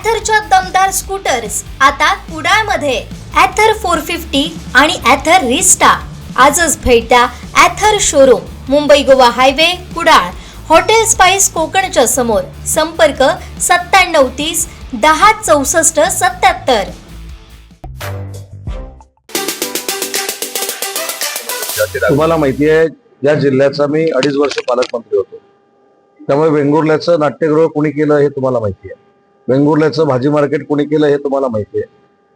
ॲथरच्या दमदार स्कूटर्स आता कुडाळमध्ये. ॲथर फोर फिफ्टी आणि ॲथर रिस्टा आजच भेट द्या Ather showroom Mumbai Goa highway Kudal. Hotel spice कोकणच्या समोर. संपर्क सत्त्याण्णव तीस दहा चौसष्ट सत्याहत्तर तुम्हाला माहिती आहे या जिल्ह्याचा मी अडीच वर्ष पालकमंत्री होतो. त्यामुळे वेंगुर्ल्याचं नाट्यगृह कोणी केलं हे तुम्हाला माहिती आहे. वेंगुर्ल्याचं भाजी मार्केट कोणी केलं हे तुम्हाला माहिती आहे.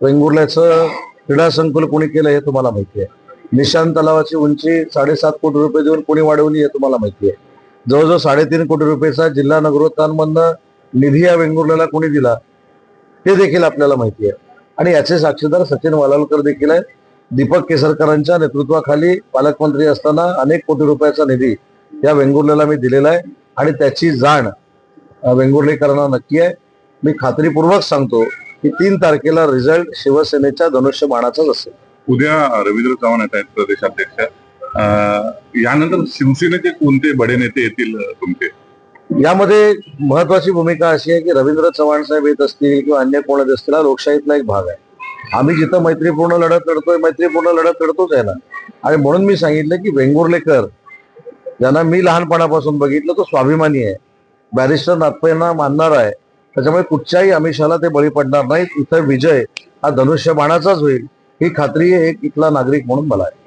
वेंगुर्ल्याचं क्रीडा संकुल कोणी केलं हे तुम्हाला माहिती आहे. निशांत तलावाची उंची साडेसात कोटी रुपये देऊन कोणी वाढवली हे तुम्हाला माहिती आहे. जवळजवळ साडेतीन कोटी रुपयेचा जिल्हा नगरोत्थानमधनं निधी या वेंगुर्ल्याला कोणी दिला ते देखील आपल्याला माहिती आहे. आणि याचे साक्षीदार सचिन वालालकर देखील आहेत. दीपक केसरकरांच्या नेतृत्वाखाली पालकमंत्री असताना अनेक कोटी रुपयाचा निधी या वेंगुर्ल्याला मी दिलेला आहे. आणि त्याची जाण वेंगुर्लेकरांना नक्की आहे. मी खात्रीपूर्वक सांगतो की तीन तारखेला रिझल्ट शिवसेनेच्या धनुष्य बाणाचाच असेल. उद्या रवींद्र चव्हाण येत आहेत प्रदेशाध्यक्ष. यानंतर शिवसेनेचे कोणते बडे नेते येतील तुमचे? यामध्ये महत्वाची भूमिका अशी आहे की रवींद्र चव्हाण साहेब येत असतील किंवा अन्य कोण येत असतील हा लोकशाहीतला एक भाग आहे. आम्ही जिथं मैत्रीपूर्ण लढत लढतोय मैत्रीपूर्ण लढत लढतोच आहे ना. आणि म्हणून मी सांगितलं की वेंगुर्लेकर ज्यांना मी लहानपणापासून बघितलं तो स्वाभिमानी आहे. बॅरिस्टर नाथपैंना मानणार आहे. त्याच्यामुळे कुठच्याही आमिषाला ते बळी पडणार नाहीत. इथं विजय हा धनुष्य बाणाचाच होईल. ही खात्री एक इथला नागरिक म्हणून मला आहे.